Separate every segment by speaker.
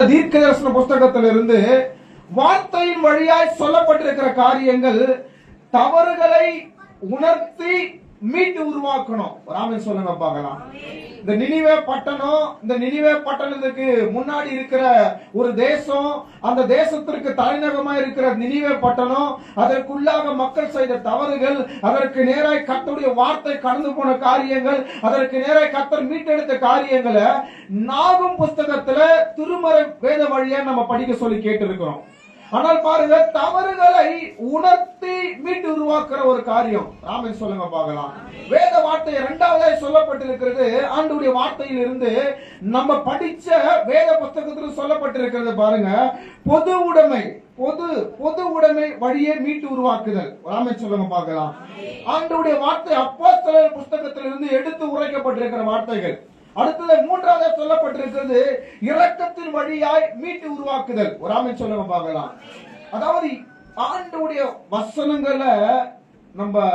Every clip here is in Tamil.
Speaker 1: தீர்க்க தரிசன புஸ்தகத்திலிருந்து வார்த்தையின் வழியாய் சொல்லப்பட்டிருக்கிற காரியங்கள் தவறுகளை உணர்த்தி மீட்டு உருவாக்கணும். ராமன் சொல்லுங்க பார்க்கலாம். இந்த நினிவே பட்டணம் இந்த நினிவே பட்டணத்துக்கு முன்னாடி இருக்கிற ஒரு தேசம் அந்த தேசத்திற்கு தலைநகரமா இருக்கிற நினிவே பட்டணம் அதற்குள்ளாக மக்கள் செய்த தவறுகள் அதற்கு நேராய் கர்த்தருடைய வார்த்தை கடந்து போன காரியங்கள் அதற்கு நேராய் கர்த்தர் மீட்டெடுத்த காரியங்களை நாகும் புஸ்தகத்துல திருமறை வேத வழியா நம்ம படிக்க சொல்லி கேட்டிருக்கிறோம். ஆனால் பாருங்க தவறுகளை உணர்த்தி மீட்டு உருவாக்குற ஒரு காரியம். ராமன் சொல்லுங்க பார்க்கலாம். வேத வார்த்தை இரண்டாவதாக சொல்லப்பட்டிருக்கிறது. ஆண்டுடைய வார்த்தையில் இருந்து நம்ம படிச்ச வேத புத்தகத்தில் சொல்லப்பட்டிருக்கிறது பாருங்க. பொது உடைமை பொது பொது உடைமை வழியே மீட்டு உருவாக்குதல். ராமன் சொல்லுங்க பார்க்கலாம். ஆண்டுடைய வார்த்தை அப்போ புஸ்தகத்திலிருந்து எடுத்து உரைக்கப்பட்டிருக்கிற வார்த்தைகள். அடுத்தது மூன்றாவது சொல்லப்பட்டிருக்கிறது இரக்கத்தின் வழியாய் மீட்டு உருவாக்குதல். ஒரு ஆமென் சொல்லுங்க பார்க்கலாம். அதாவது ஆண்டுடைய வசனங்களை நம்ம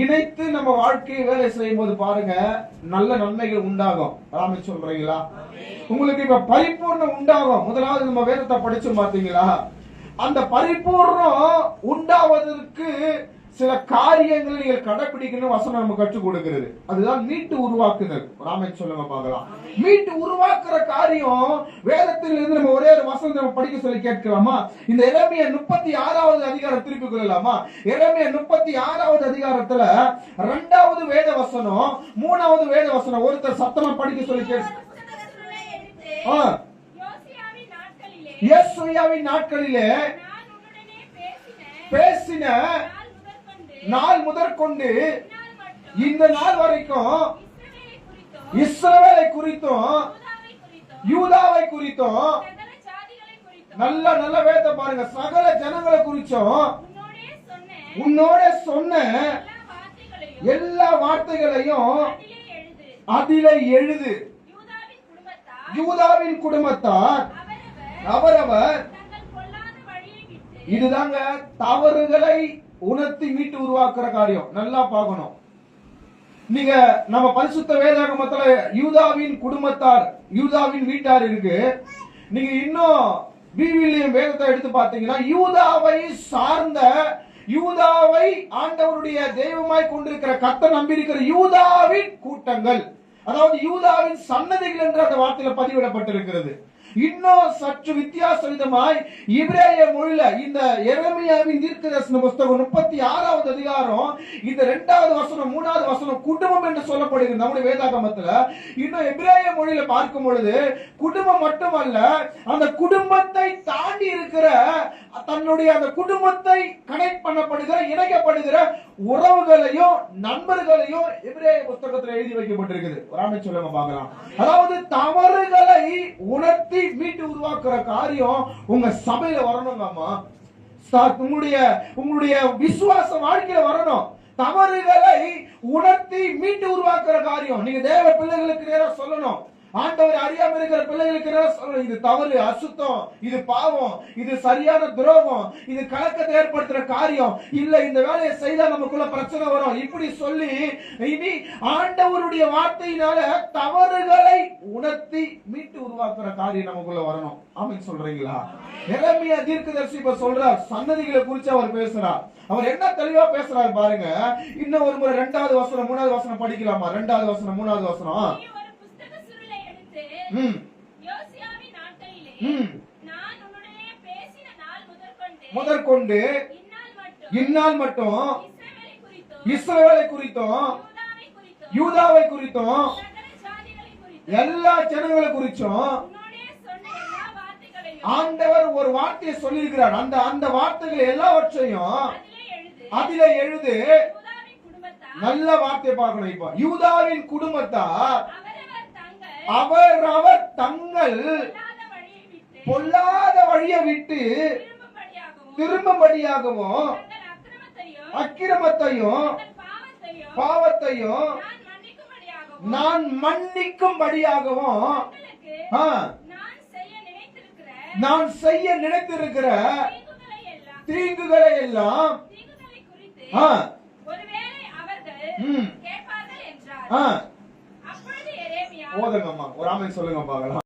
Speaker 1: இணைத்து நம்ம வாழ்க்கையை வேலை செய்யும் போது பாருங்க நல்ல நன்மைகள் உண்டாகும். ராமன் சொல்றீங்களா? உங்களுக்கு இப்ப பரிபூர்ணம் உண்டாகும். முதலாவது நம்ம வேதத்தை படிச்சு பாத்தீங்களா அந்த பரிபூர்ணம் உண்டாவதற்கு சில காரியங்களை நீங்கள் கடைபிடிக்கணும் வசனம் நம்ம கற்றுக் கொடுக்கிறது. அதுதான் மீட்டு உருவாக்குதல். ராமன் சொல்லுங்க பார்க்கலாம். மீட்டு உருவாக்குற காரியம் வேதத்தில் இருந்து நம்ம ஒரே ஒரு வசனம் நம்ம படிக்க சொல்லி கேட்கலாமா? இந்த இளமைய முப்பத்தி ஆறாவது அதிகாரம் திருப்பி கொள்ளலாமா? இளமைய முப்பத்தி ஆறாவது அதிகாரத்துல ரெண்டாவது வேத வசனம் மூணாவது வேத வசனம் ஒருத்தர் சத்தமா படிக்க சொல்லி கேட்க.
Speaker 2: யோசியாவின் நாட்களிலே பேசின நாள் முதற்கொண்டு
Speaker 1: இந்த நாள் வரைக்கும்
Speaker 2: இஸ்ரவேலை குறித்தும் யூதாவை குறித்தும்
Speaker 1: நல்ல நல்ல வேத பாருங்க. சகல ஜனங்களை குறிச்சும்
Speaker 2: உன்னோடே சொன்ன எல்லா வார்த்தைகளையும் அதிலே எழுது. யூதாவின் குடும்பத்தார் அவரவர்
Speaker 1: அவரவர்
Speaker 2: தங்கள் பொல்லாத வழியை விட்டு
Speaker 1: இதுதாங்க தவறுகளை உணர்த்தி மீட்டு உருவாக்குற காரியம். நல்லா பார்க்கணும். நீங்க நம்ம பரிசுத்த வேதாகமத்துல யூதாவின் குடும்பத்தார் யூதாவின் வீட்டார் இருக்கு. நீங்க இன்னும் பிவிலியம் வேதத்தை எடுத்து பார்த்தீங்கன்னா யூதாவை சார்ந்த யூதாவை ஆண்டவருடைய தெய்வமாய் கொண்டிருக்கிற கத்த நம்பியிருக்கிற யூதாவின் கூட்டங்கள். அதாவது யூதாவின் சன்னதிகள் என்று அந்த வார்த்தையில பதிவிடப்பட்டிருக்கிறது. இன்னும் சற்று வித்தியாச விதமாய் இப்ரேய மொழியில இந்த எரமியாவின் தீர்க்கதரிசன புஸ்தகம் முப்பத்தி ஆறாவது அதிகாரம் இந்த இரண்டாவது வசனம் மூணாவது வசனம் குடும்பம் என்று சொல்லப்படுகிறது நம்முடைய வேதாகமத்துல. இன்னும் எப்ரேய மொழியில பார்க்கும் பொழுது குடும்பம் மட்டுமல்ல அந்த குடும்பத்தை தாண்டி இருக்கிற தன்னுடைய அந்த குடும்பத்தை கனெக்ட் பண்ணப்படுகிற இணைக்கப்படுகிற உறவுகளையும் நண்பர்களையும் இவரே புத்தகத்தில் எழுதி வைக்கப்பட்டிருக்குது. ராமே சொல்லுங்க பார்க்கலாம். அதாவது தவறுகளை உணர்த்தி மீட்டு உருவாக்குற காரியம் உங்க சபையில வரணுங்கம்மா உங்களுடைய உங்களுடைய விசுவாச வாழ்க்கையில வரணும். தவறுகளை உணர்த்தி மீட்டு உருவாக்குற காரியம். நீங்க தேவ பிள்ளைகளுக்கு நேரம் சொல்லணும். ஆண்டவர் அறியாம இருக்கிற பிள்ளைகளுக்கு என்ன சொல்றோம்? இது தவறு அசுத்தம் இது பாவம் இது சரியான துரோகம் இது கலக்கத்தை ஏற்படுத்துற காரியம். இல்ல இந்த வேலையை செய்தா நமக்குள்ள பிரச்சனை வரும். இப்படி சொல்லி இனி ஆண்டவருடைய வார்த்தையினால தவறுகளை உணர்த்தி மீட்டு உருவாக்குற காரியம் நமக்குள்ள வரணும். ஆமென் சொல்றீங்களா? எரேமியா தீர்க்கதரிசி இப்ப சொல்றார் சன்னதிகளை குறிச்சு அவர் பேசுறார். அவர் என்ன தெளிவா பேசுறாரு பாருங்க. இன்னும் ஒரு முறை ரெண்டாவது வசனம் மூணாவது வசனம் படிக்கலாமா? ரெண்டாவது வசனம் மூணாவது வசனம்.
Speaker 2: முதற்கொண்டு
Speaker 1: முதற்கொண்டு
Speaker 2: இந்நாள் மட்டும் இஸ்ரவேலை குறித்தும். யூதாவை குறித்தும்.
Speaker 1: எல்லா ஜனங்களை குறிச்சும் ஆண்டவர் ஒரு வார்த்தையை சொல்லியிருக்கிறார். அந்த அந்த வார்த்தைகள் எல்லாவற்றையும்
Speaker 2: அதிலே எழுது.
Speaker 1: நல்ல வார்த்தை பார்க்கணும் இப்ப. யூதாவின் குடும்பத்தார் அவர் அவர் தங்கள்
Speaker 2: பொல்லாத வழியை விட்டு திரும்பும்படியாகவும் அக்கிரமத்தையும் பாவத்தையும் நான் மன்னிக்கும்படியாகவும்
Speaker 1: நான்
Speaker 2: செய்ய நினைத்திருக்கிற தீங்குகளை எல்லாம் ஒருவேளை அவர்கள் கேட்பார்கள் எரேமியா
Speaker 1: போதுங்கம்மா ஒரு ஆமை சொல்லுங்க பார்க்கலாம்